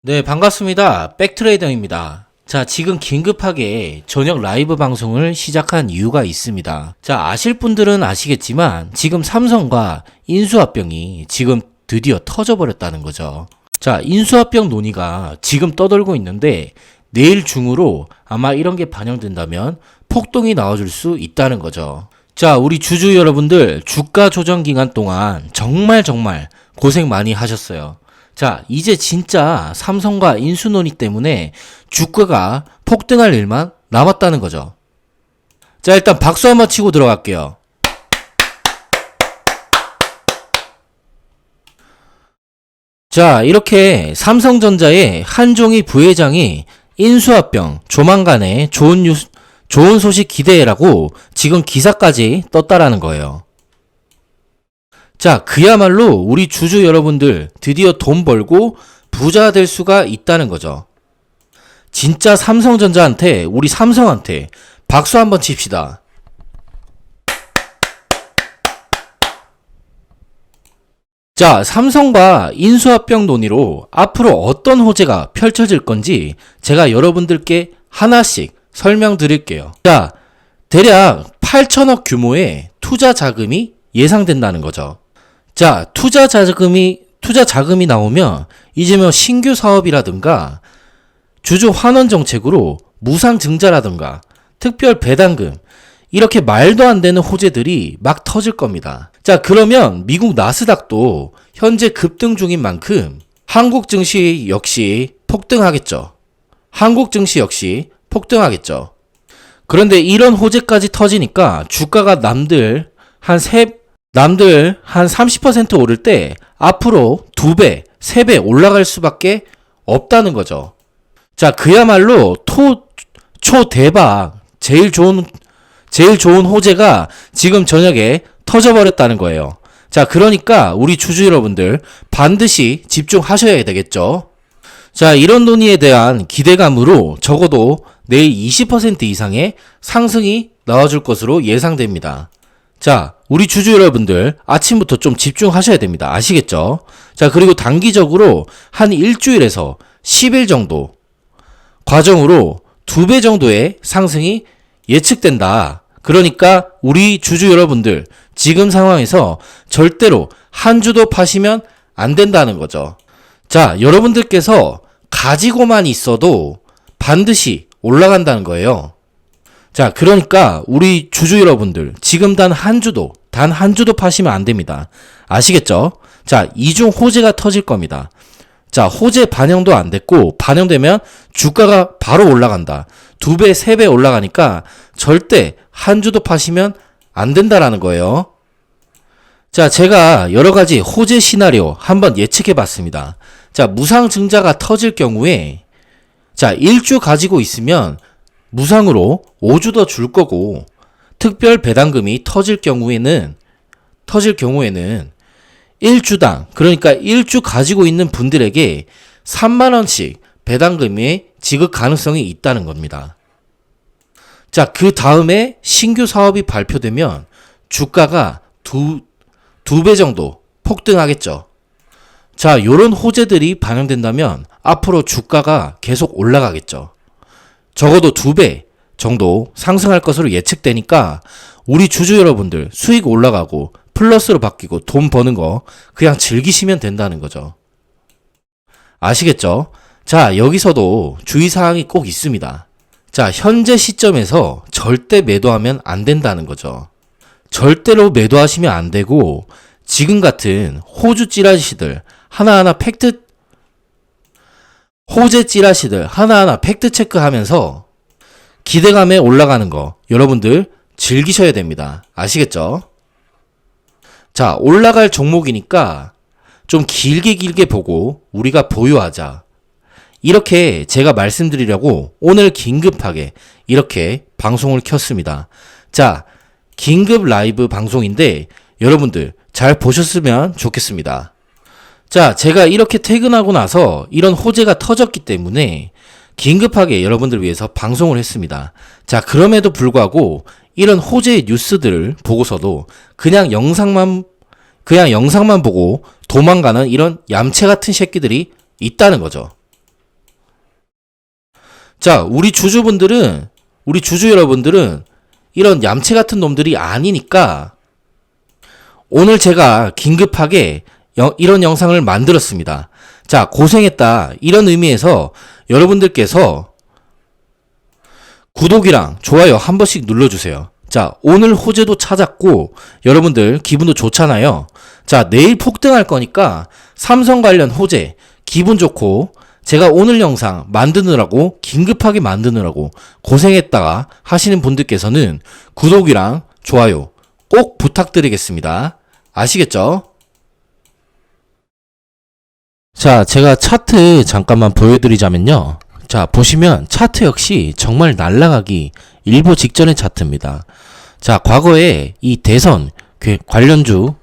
네, 반갑습니다. 백트레이더입니다. 자, 지금 긴급하게 저녁 라이브 방송을 시작한 이유가 있습니다. 자, 아실 분들은 아시겠지만 지금 삼성과 인수합병이 지금 드디어 터져버렸다는 거죠. 자, 인수합병 논의가 지금 떠돌고 있는데 내일 중으로 아마 이런 게 반영된다면 폭동이 나와줄 수 있다는 거죠. 자, 우리 주주 여러분들 주가 조정 기간 동안 정말 정말 고생 많이 하셨어요. 자, 이제 진짜 삼성과 인수 논의 때문에 주가가 폭등할 일만 남았다는 거죠. 자, 일단 박수 한번 치고 들어갈게요. 자, 이렇게 삼성전자의 한종희 부회장이 인수합병 조만간에 좋은 뉴스, 좋은 소식 기대라고 지금 기사까지 떴다라는 거예요. 자, 그야말로 우리 주주 여러분들 드디어 돈 벌고 부자 될 수가 있다는 거죠. 진짜 삼성전자한테, 우리 삼성한테 박수 한번 칩시다. 자, 삼성과 인수합병 논의로 앞으로 어떤 호재가 펼쳐질 건지 제가 여러분들께 하나씩 설명드릴게요. 자, 대략 8천억 규모의 투자 자금이 예상된다는 거죠. 자, 투자 자금이 투자 자금이 나오면 이제 뭐 신규 사업이라든가 주주 환원 정책으로 무상 증자라든가 특별 배당금 이렇게 말도 안 되는 호재들이 막 터질 겁니다. 자, 그러면 미국 나스닥도 현재 급등 중인 만큼 한국 증시 역시 폭등하겠죠. 한국 증시 역시 폭등하겠죠. 그런데 이런 호재까지 터지니까 주가가 남들 한 세, 남들 한 30% 오를 때 앞으로 두 배, 세배 올라갈 수밖에 없다는 거죠. 자, 그야말로 토, 초 대박, 제일 좋은, 제일 좋은 호재가 지금 저녁에 터져버렸다는 거예요. 자, 그러니까 우리 주주 여러분들 반드시 집중하셔야 되겠죠. 자, 이런 논의에 대한 기대감으로 적어도 내일 20% 이상의 상승이 나와줄 것으로 예상됩니다. 자, 우리 주주 여러분들 아침부터 좀 집중하셔야 됩니다. 아시겠죠? 자, 그리고 단기적으로 한 일주일에서 10일 정도 과정으로 두 배 정도의 상승이 예측된다. 그러니까 우리 주주 여러분들 지금 상황에서 절대로 한 주도 파시면 안 된다는 거죠. 자, 여러분들께서 가지고만 있어도 반드시 올라간다는 거예요. 자, 그러니까 우리 주주 여러분들 지금 단 한 주도 단 한 주도 파시면 안 됩니다. 아시겠죠? 자, 이중 호재가 터질 겁니다. 자, 호재 반영도 안 됐고 반영되면 주가가 바로 올라간다. 두 배, 세 배 올라가니까 절대 한 주도 파시면 안 된다라는 거예요. 자, 제가 여러 가지 호재 시나리오 한번 예측해 봤습니다. 자, 무상 증자가 터질 경우에 자, 1주 가지고 있으면 무상으로 5주 더 줄 거고 특별 배당금이 터질 경우에는 터질 경우에는 1주당 그러니까 1주 가지고 있는 분들에게 3만 원씩 배당금이 지급 가능성이 있다는 겁니다. 자, 그 다음에 신규 사업이 발표되면 주가가 두, 두 배 정도 폭등하겠죠. 자, 요런 호재들이 반영된다면 앞으로 주가가 계속 올라가겠죠. 적어도 두 배 정도 상승할 것으로 예측되니까 우리 주주 여러분들 수익 올라가고 플러스로 바뀌고 돈 버는 거 그냥 즐기시면 된다는 거죠. 아시겠죠? 자, 여기서도 주의사항이 꼭 있습니다. 자, 현재 시점에서 절대 매도하면 안 된다는 거죠. 절대로 매도하시면 안 되고, 지금 같은 호주 찌라시들 하나하나 팩트, 호재 찌라시들 하나하나 팩트 체크하면서 기대감에 올라가는 거 여러분들 즐기셔야 됩니다. 아시겠죠? 자, 올라갈 종목이니까 좀 길게 길게 보고 우리가 보유하자. 이렇게 제가 말씀드리려고 오늘 긴급하게 이렇게 방송을 켰습니다. 자, 긴급 라이브 방송인데 여러분들 잘 보셨으면 좋겠습니다. 자, 제가 이렇게 퇴근하고 나서 이런 호재가 터졌기 때문에 긴급하게 여러분들 위해서 방송을 했습니다. 자, 그럼에도 불구하고 이런 호재의 뉴스들을 보고서도 그냥 영상만 그냥 영상만 보고 도망가는 이런 얌체 같은 새끼들이 있다는 거죠. 자, 우리 주주분들은, 우리 주주 여러분들은 이런 얌체 같은 놈들이 아니니까 오늘 제가 긴급하게 여- 이런 영상을 만들었습니다. 자, 고생했다. 이런 의미에서 여러분들께서 구독이랑 좋아요 한 번씩 눌러주세요. 자, 오늘 호재도 찾았고, 여러분들 기분도 좋잖아요. 자, 내일 폭등할 거니까 삼성 관련 호재, 기분 좋고, 제가 오늘 영상 만드느라고, 긴급하게 만드느라고 고생했다가 하시는 분들께서는 구독이랑 좋아요 꼭 부탁드리겠습니다. 아시겠죠? 자, 제가 차트 잠깐만 보여드리자면요. 자, 보시면 차트 역시 정말 날아가기 일보 직전의 차트입니다. 자, 과거에 이 대선 그 관련주,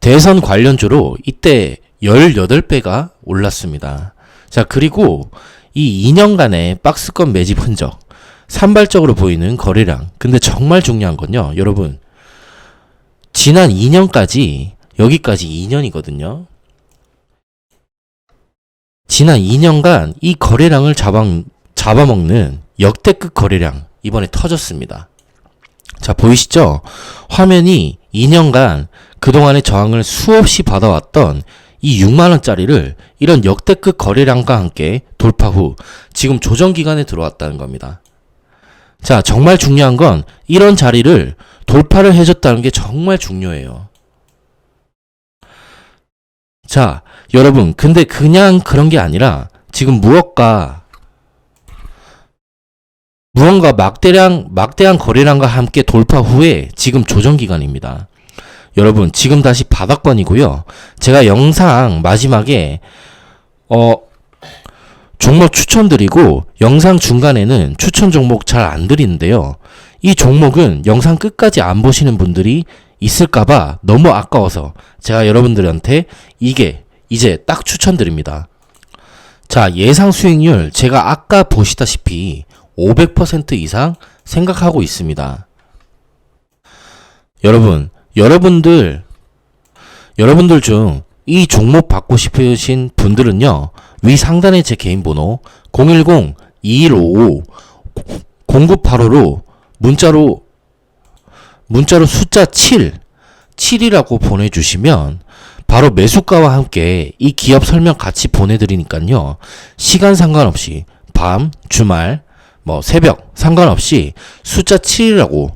대선 관련주로 이때 18배가 올랐습니다. 자, 그리고 이 2년간의 박스권 매집 흔적, 산발적으로 보이는 거래량. 근데 정말 중요한 건요, 여러분. 지난 2년까지, 여기까지 2년이거든요. 지난 2년간 이 거래량을 잡아, 잡아먹는 역대급 거래량 이번에 터졌습니다. 자, 보이시죠? 화면이 2년간 그동안의 저항을 수없이 받아왔던 이 6만원짜리를 이런 역대급 거래량과 함께 돌파 후 지금 조정기간에 들어왔다는 겁니다. 자, 정말 중요한 건 이런 자리를 돌파를 해줬다는 게 정말 중요해요. 자, 여러분, 근데 그냥 그런 게 아니라 지금 무엇과 무언가 막대량 막대한 거래량과 함께 돌파 후에 지금 조정 기간입니다. 여러분, 지금 다시 바닥권이고요. 제가 영상 마지막에 어 종목 추천드리고 영상 중간에는 추천 종목 잘 안 드리는데요. 이 종목은 영상 끝까지 안 보시는 분들이 있을까봐 너무 아까워서 제가 여러분들한테 이게 이제 딱 추천드립니다. 자, 예상 수익률 제가 아까 보시다시피 500% 이상 생각하고 있습니다. 여러분, 여러분들, 여러분들 중 이 종목 받고 싶으신 분들은요, 위 상단에 제 개인 번호 010-2155-0985로 문자로, 문자로 숫자 7, 7이라고 보내주시면 바로 매수가와 함께 이 기업 설명 같이 보내드리니까요. 시간 상관없이 밤, 주말, 뭐 새벽 상관없이 숫자 7이라고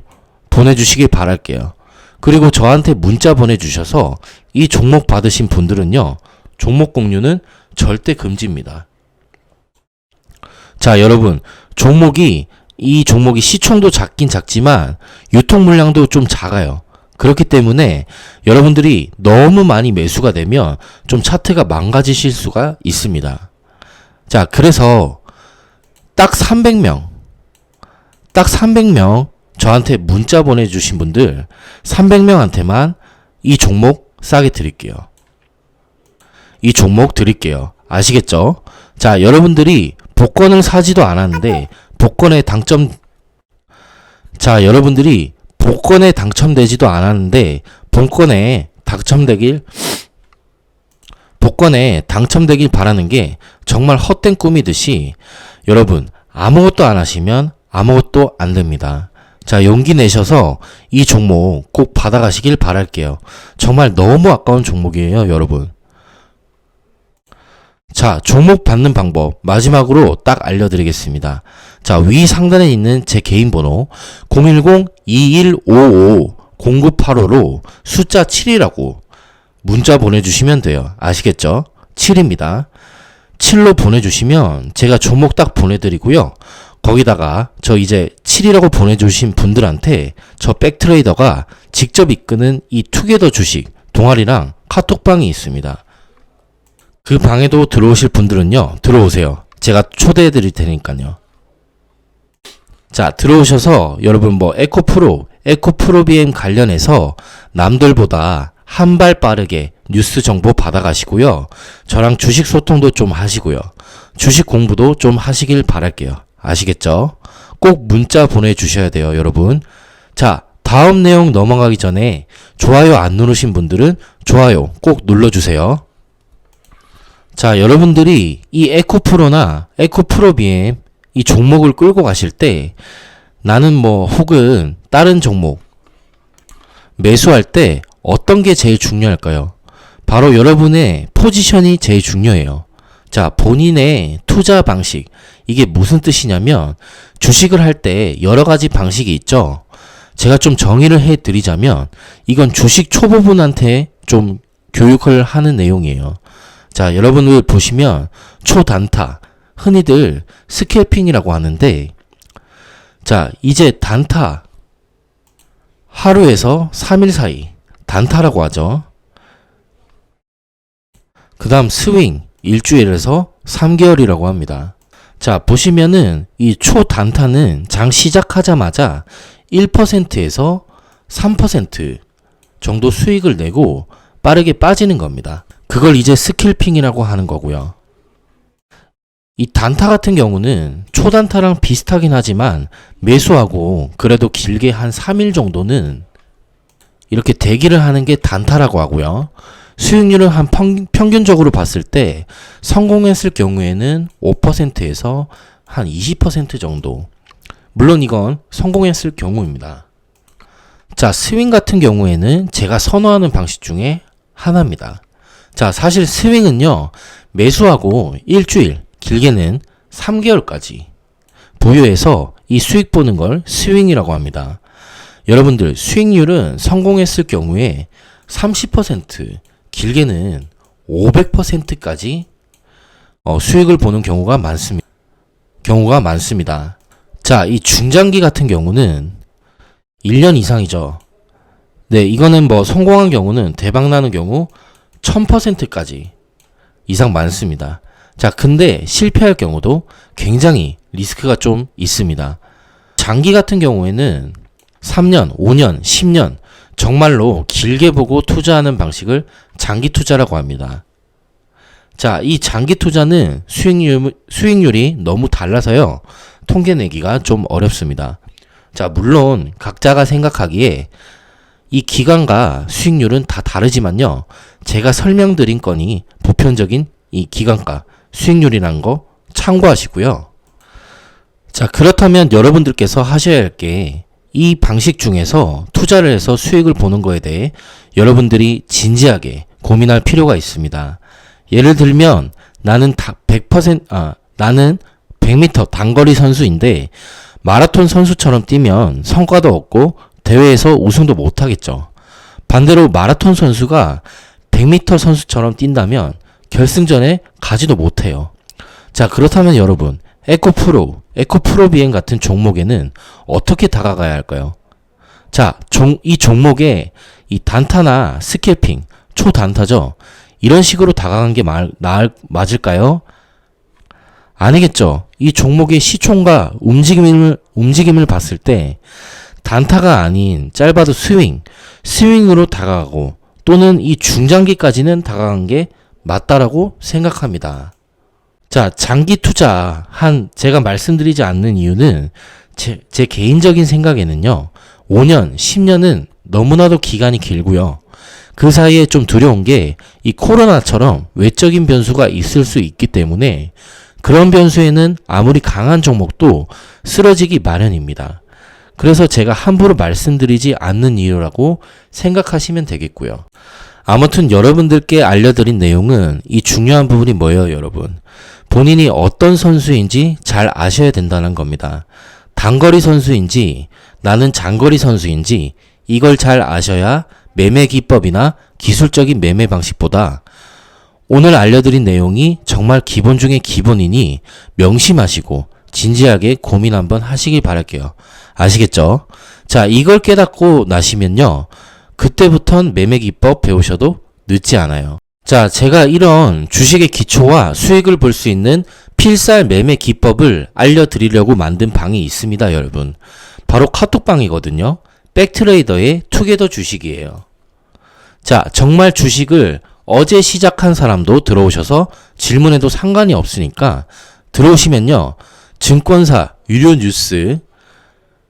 보내주시길 바랄게요. 그리고 저한테 문자 보내주셔서 이 종목 받으신 분들은요. 종목 공유는 절대 금지입니다. 자, 여러분. 종목이 이 종목이 시총도 작긴 작지만 유통 물량도 좀 작아요. 그렇기 때문에 여러분들이 너무 많이 매수가 되면 좀 차트가 망가지실 수가 있습니다. 자, 그래서 딱 300명, 딱 300명 저한테 문자 보내주신 분들 300명한테만 이 종목 싸게 드릴게요. 이 종목 드릴게요. 아시겠죠? 자, 여러분들이 복권을 사지도 않았는데 복권에 당첨 자, 여러분들이 복권에 당첨되지도 않았는데 복권에 당첨되길 복권에 당첨되길 바라는 게 정말 헛된 꿈이듯이 여러분 아무것도 안 하시면 아무것도 안 됩니다. 자, 용기 내셔서 이 종목 꼭 받아가시길 바랄게요. 정말 너무 아까운 종목이에요, 여러분. 자, 종목 받는 방법 마지막으로 딱 알려드리겠습니다. 자, 위 상단에 있는 제 개인 번호 010-2155-0985로 숫자 7이라고 문자 보내주시면 돼요. 아시겠죠? 7입니다. 7로 보내주시면 제가 종목 딱 보내드리고요. 거기다가 저 이제 7이라고 보내주신 분들한테 저 백트레이더가 직접 이끄는 이 투게더 주식 동아리랑 카톡방이 있습니다. 그 방에도 들어오실 분들은요, 들어오세요. 제가 초대해 드릴 테니까요. 자, 들어오셔서 여러분 뭐 에코 프로, 에코 프로비엠 관련해서 남들보다 한 발 빠르게 뉴스 정보 받아가시고요. 저랑 주식 소통도 좀 하시고요. 주식 공부도 좀 하시길 바랄게요. 아시겠죠? 꼭 문자 보내주셔야 돼요, 여러분. 자, 다음 내용 넘어가기 전에 좋아요 안 누르신 분들은 좋아요 꼭 눌러주세요. 자, 여러분들이 이 에코프로나 에코프로 BM 이 종목을 끌고 가실 때 나는 뭐 혹은 다른 종목 매수할 때 어떤 게 제일 중요할까요? 바로 여러분의 포지션이 제일 중요해요. 자, 본인의 투자 방식. 이게 무슨 뜻이냐면 주식을 할 때 여러 가지 방식이 있죠. 제가 좀 정의를 해 드리자면 이건 주식 초보분한테 좀 교육을 하는 내용이에요. 자, 여러분들 보시면 초단타, 흔히들 스캘핑이라고 하는데 자, 이제 단타 하루에서 3일 사이 단타라고 하죠. 그 다음 스윙 일주일에서 3개월이라고 합니다. 자, 보시면은 이 초단타는 장 시작하자마자 1%에서 3% 정도 수익을 내고 빠르게 빠지는 겁니다. 그걸 이제 스킬핑이라고 하는 거고요. 이 단타 같은 경우는 초단타랑 비슷하긴 하지만 매수하고 그래도 길게 한 3일 정도는 이렇게 대기를 하는 게 단타라고 하고요. 수익률은 한 평, 평균적으로 봤을 때 성공했을 경우에는 5%에서 한 20% 정도. 물론 이건 성공했을 경우입니다. 자, 스윙 같은 경우에는 제가 선호하는 방식 중에 하나입니다. 자, 사실 스윙은요, 매수하고 일주일, 길게는 3개월까지 보유해서 이 수익 보는 걸 스윙이라고 합니다. 여러분들, 수익률은 성공했을 경우에 30%, 길게는 500%까지 어, 수익을 보는 경우가 많습니다. 경우가 많습니다. 자, 이 중장기 같은 경우는 1년 이상이죠. 네, 이거는 뭐 성공한 경우는 대박 나는 경우 1000%까지 이상 많습니다. 자, 근데 실패할 경우도 굉장히 리스크가 좀 있습니다. 장기 같은 경우에는 3년, 5년, 10년 정말로 길게 보고 투자하는 방식을 장기 투자라고 합니다. 자, 이 장기 투자는 수익률, 수익률이 너무 달라서요. 통계 내기가 좀 어렵습니다. 자, 물론 각자가 생각하기에 이 기간과 수익률은 다 다르지만요. 제가 설명드린 건이 보편적인 이 기간과 수익률이라는 거 참고하시고요. 자, 그렇다면 여러분들께서 하셔야 할 게 이 방식 중에서 투자를 해서 수익을 보는 거에 대해 여러분들이 진지하게 고민할 필요가 있습니다. 예를 들면 나는 다100% 아, 나는 100m 단거리 선수인데 마라톤 선수처럼 뛰면 성과도 없고 대회에서 우승도 못 하겠죠. 반대로 마라톤 선수가 100m 선수처럼 뛴다면 결승전에 가지도 못해요. 자, 그렇다면 여러분, 에코프로, 에코프로 비행 같은 종목에는 어떻게 다가가야 할까요? 자, 종, 이 종목에 이 단타나 스캘핑, 초단타죠? 이런 식으로 다가간 게 말, 나을, 맞을까요? 아니겠죠. 이 종목의 시총과 움직임을, 움직임을 봤을 때 단타가 아닌 짧아도 스윙, 스윙으로 다가가고 또는 이 중장기까지는 다가간 게 맞다라고 생각합니다. 자, 장기 투자 한 제가 말씀드리지 않는 이유는 제, 제 개인적인 생각에는요. 5년, 10년은 너무나도 기간이 길고요. 그 사이에 좀 두려운 게 이 코로나처럼 외적인 변수가 있을 수 있기 때문에 그런 변수에는 아무리 강한 종목도 쓰러지기 마련입니다. 그래서 제가 함부로 말씀드리지 않는 이유라고 생각하시면 되겠고요. 아무튼 여러분들께 알려드린 내용은 이 중요한 부분이 뭐예요, 여러분? 본인이 어떤 선수인지 잘 아셔야 된다는 겁니다. 단거리 선수인지 나는 장거리 선수인지 이걸 잘 아셔야 매매 기법이나 기술적인 매매 방식보다 오늘 알려드린 내용이 정말 기본 중의 기본이니 명심하시고 진지하게 고민 한번 하시길 바랄게요. 아시겠죠? 자, 이걸 깨닫고 나시면요. 그때부턴 매매 기법 배우셔도 늦지 않아요. 자, 제가 이런 주식의 기초와 수익을 볼 수 있는 필살 매매 기법을 알려드리려고 만든 방이 있습니다, 여러분. 바로 카톡방이거든요. 백트레이더의 투게더 주식이에요. 자, 정말 주식을 어제 시작한 사람도 들어오셔서 질문해도 상관이 없으니까 들어오시면요. 증권사, 유료 뉴스,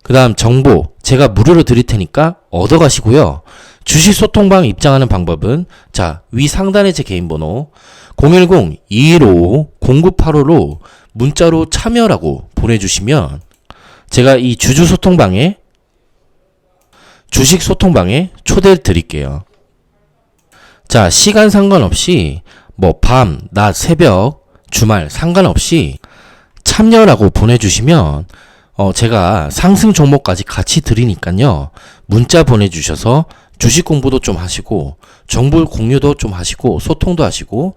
그 다음 정보 제가 무료로 드릴 테니까 얻어 가시고요. 주식 소통방 입장하는 방법은 자, 위 상단에 제 개인 번호 010-2155-0985로 문자로 참여라고 보내주시면 제가 이 주주 소통방에 주식 소통방에 초대 드릴게요. 자, 시간 상관없이 뭐 밤, 낮, 새벽, 주말 상관없이 참여라고 보내주시면 어, 제가 상승 종목까지 같이 드리니까요. 문자 보내주셔서 주식 공부도 좀 하시고 정보 공유도 좀 하시고 소통도 하시고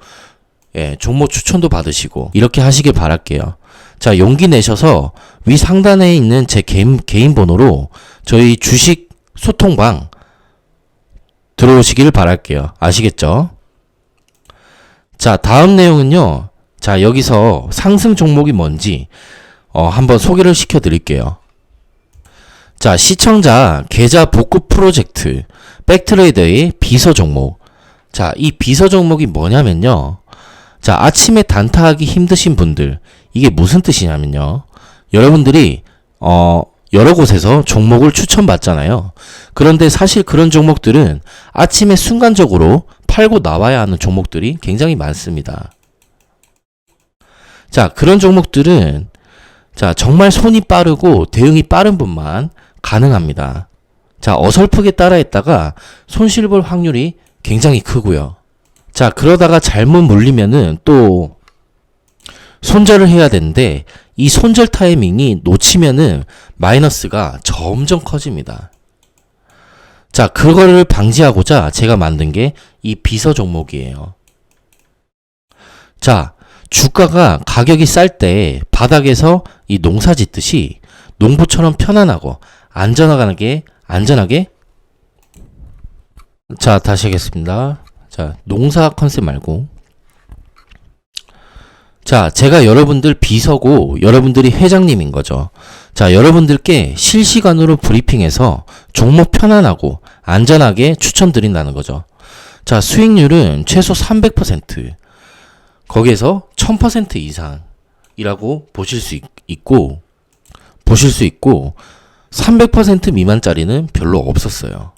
예, 종목 추천도 받으시고 이렇게 하시길 바랄게요. 자, 용기 내셔서 위 상단에 있는 제 개인, 개인 번호로 저희 주식 소통방 들어오시길 바랄게요. 아시겠죠? 자, 다음 내용은요. 자, 여기서 상승 종목이 뭔지 어, 한번 소개를 시켜 드릴게요. 자, 시청자 계좌 복구 프로젝트 백트레이더의 비서 종목. 자, 이 비서 종목이 뭐냐면요. 자, 아침에 단타하기 힘드신 분들 이게 무슨 뜻이냐면요. 여러분들이 어 여러 곳에서 종목을 추천받잖아요. 그런데 사실 그런 종목들은 아침에 순간적으로 팔고 나와야 하는 종목들이 굉장히 많습니다. 자, 그런 종목들은 자, 정말 손이 빠르고 대응이 빠른 분만 가능합니다. 자, 어설프게 따라했다가 손실 볼 확률이 굉장히 크고요. 자, 그러다가 잘못 물리면은 또 손절을 해야 되는데 이 손절 타이밍이 놓치면은 마이너스가 점점 커집니다. 자, 그거를 방지하고자 제가 만든 게 이 비서 종목이에요. 자, 주가가 가격이 쌀 때 바닥에서 이 농사 짓듯이 농부처럼 편안하고 안전하게 안전하게 자, 다시 하겠습니다. 자, 농사 컨셉 말고 자, 제가 여러분들 비서고 여러분들이 회장님인 거죠. 자, 여러분들께 실시간으로 브리핑해서 종목 편안하고 안전하게 추천드린다는 거죠. 자, 수익률은 최소 300%, 거기에서 1000% 이상이라고 보실 수 있, 있고, 보실 수 있고, 300% 미만짜리는 별로 없었어요.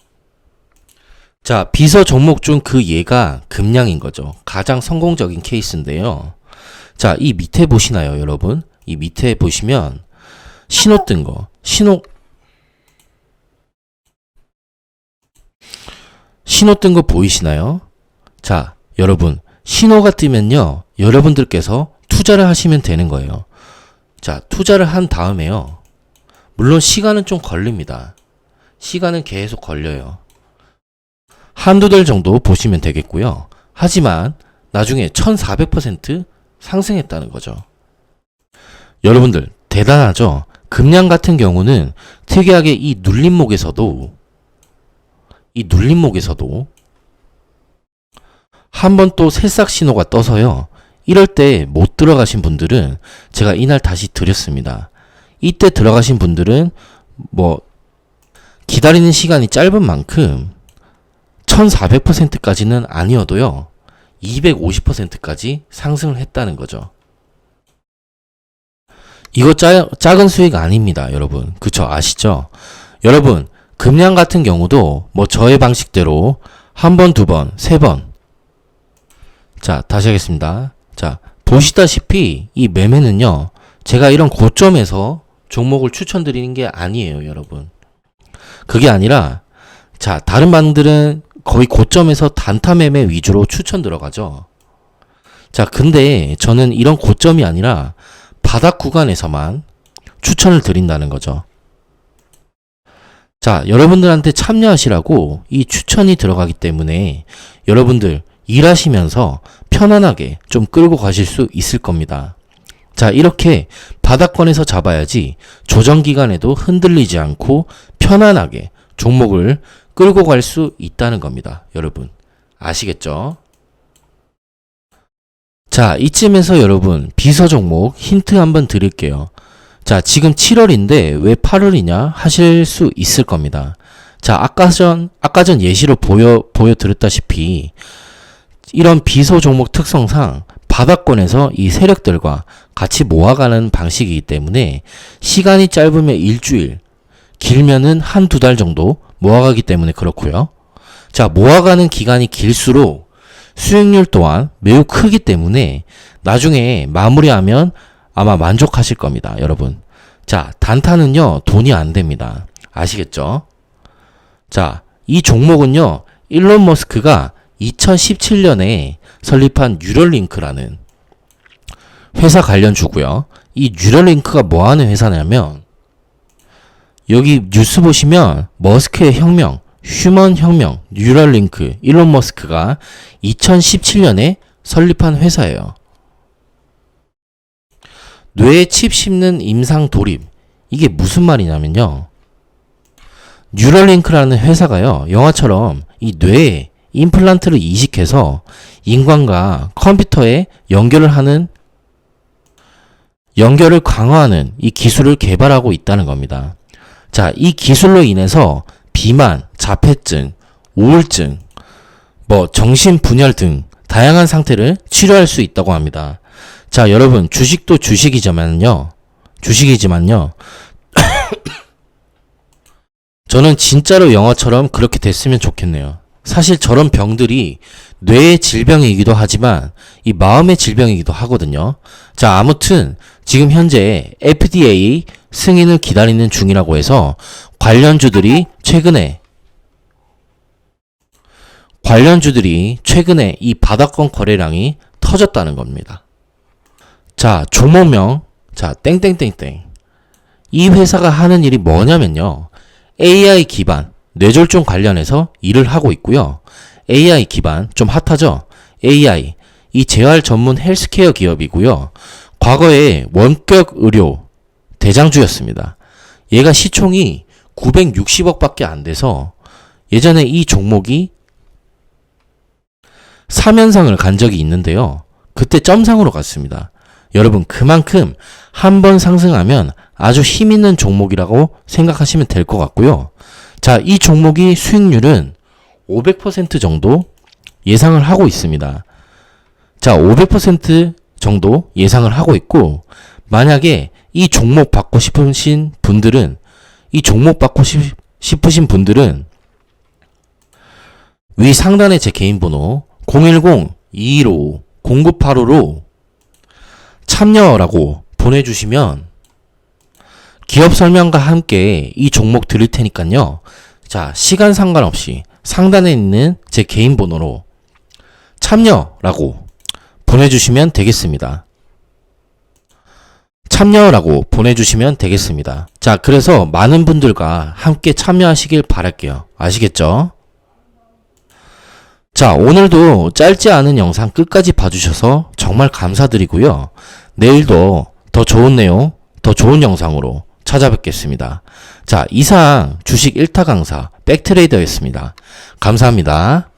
자, 비서 종목 중 그 예가 금량인 거죠. 가장 성공적인 케이스인데요. 자, 이 밑에 보시나요, 여러분? 이 밑에 보시면 신호 뜬 거. 신호 신호 뜬 거 보이시나요? 자, 여러분. 신호가 뜨면요. 여러분들께서 투자를 하시면 되는 거예요. 자, 투자를 한 다음에요. 물론 시간은 좀 걸립니다. 시간은 계속 걸려요. 한두 달 정도 보시면 되겠고요. 하지만 나중에 1400% 상승했다는 거죠. 여러분들 대단하죠? 금량 같은 경우는 특이하게 이 눌림목에서도 이 눌림목에서도 한 번 또 새싹 신호가 떠서요. 이럴 때 못 들어가신 분들은 제가 이날 다시 드렸습니다. 이때 들어가신 분들은 뭐 기다리는 시간이 짧은 만큼 1400%까지는 아니어도요. 250%까지 상승을 했다는 거죠. 이거 짜, 작은 수익 아닙니다, 여러분. 그쵸? 아시죠? 여러분, 금량 같은 경우도 뭐 저의 방식대로 한 번, 두 번, 세 번. 자, 다시 하겠습니다. 자, 보시다시피 이 매매는요, 제가 이런 고점에서 종목을 추천드리는 게 아니에요, 여러분. 그게 아니라, 자, 다른 방들은 거의 고점에서 단타 매매 위주로 추천 들어가죠. 자, 근데 저는 이런 고점이 아니라 바닥 구간에서만 추천을 드린다는 거죠. 자, 여러분들한테 참여하시라고 이 추천이 들어가기 때문에 여러분들 일하시면서 편안하게 좀 끌고 가실 수 있을 겁니다. 자, 이렇게 바닥권에서 잡아야지 조정 기간에도 흔들리지 않고 편안하게 종목을 끌고 갈 수 있다는 겁니다. 여러분. 아시겠죠? 자, 이쯤에서 여러분, 비서 종목 힌트 한번 드릴게요. 자, 지금 7월인데 왜 8월이냐 하실 수 있을 겁니다. 자, 아까 전, 아까 전 예시로 보여, 보여드렸다시피, 이런 비서 종목 특성상 바닥권에서 이 세력들과 같이 모아가는 방식이기 때문에 시간이 짧으면 일주일, 길면은 한 두 달 정도 모아가기 때문에 그렇고요. 자, 모아가는 기간이 길수록 수익률 또한 매우 크기 때문에 나중에 마무리하면 아마 만족하실 겁니다, 여러분. 자, 단타는요, 돈이 안 됩니다. 아시겠죠? 자, 이 종목은요, 일론 머스크가 2017년에 설립한 뉴럴링크라는 회사 관련 주고요. 이 뉴럴링크가 뭐 하는 회사냐면 여기 뉴스 보시면 머스크의 혁명, 휴먼 혁명, 뉴럴링크, 일론 머스크가 2017년에 설립한 회사예요. 뇌에 칩 심는 임상 돌입. 이게 무슨 말이냐면요. 뉴럴링크라는 회사가요. 영화처럼 이 뇌에 임플란트를 이식해서 인간과 컴퓨터에 연결을 하는 연결을 강화하는 이 기술을 개발하고 있다는 겁니다. 자, 이 기술로 인해서 비만, 자폐증, 우울증, 뭐 정신 분열 등 다양한 상태를 치료할 수 있다고 합니다. 자, 여러분 주식도 주식이지만요. 주식이지만요. 저는 진짜로 영화처럼 그렇게 됐으면 좋겠네요. 사실 저런 병들이 뇌의 질병이기도 하지만 이 마음의 질병이기도 하거든요. 자, 아무튼 지금 현재 FDA 승인을 기다리는 중이라고 해서 관련주들이 최근에 관련주들이 최근에 이 바닥권 거래량이 터졌다는 겁니다. 자, 종목명. 자, 땡땡땡땡. 이 회사가 하는 일이 뭐냐면요. AI 기반, 뇌졸중 관련해서 일을 하고 있고요. AI 기반, 좀 핫하죠? AI. 이 재활 전문 헬스케어 기업이고요. 과거에 원격 의료 대장주였습니다. 얘가 시총이 960억 밖에 안 돼서 예전에 이 종목이 3연상을 간 적이 있는데요. 그때 점상으로 갔습니다. 여러분, 그만큼 한 번 상승하면 아주 힘 있는 종목이라고 생각하시면 될 것 같고요. 자, 이 종목이 수익률은 500% 정도 예상을 하고 있습니다. 자, 500% 정도 예상을 하고 있고, 만약에 이 종목 받고 싶으신 분들은, 이 종목 받고 싶, 싶으신 분들은, 위 상단에 제 개인 번호 010-215-0985로 참여라고 보내주시면 기업 설명과 함께 이 종목 드릴 테니까요. 자, 시간 상관없이 상단에 있는 제 개인 번호로 참여라고 보내주시면 되겠습니다. 참여라고 보내주시면 되겠습니다. 자, 그래서 많은 분들과 함께 참여하시길 바랄게요. 아시겠죠? 자, 오늘도 짧지 않은 영상 끝까지 봐주셔서 정말 감사드리고요. 내일도 더 좋은 내용, 더 좋은 영상으로 찾아뵙겠습니다. 자, 이상 주식 1타 강사 백트레이더였습니다. 감사합니다.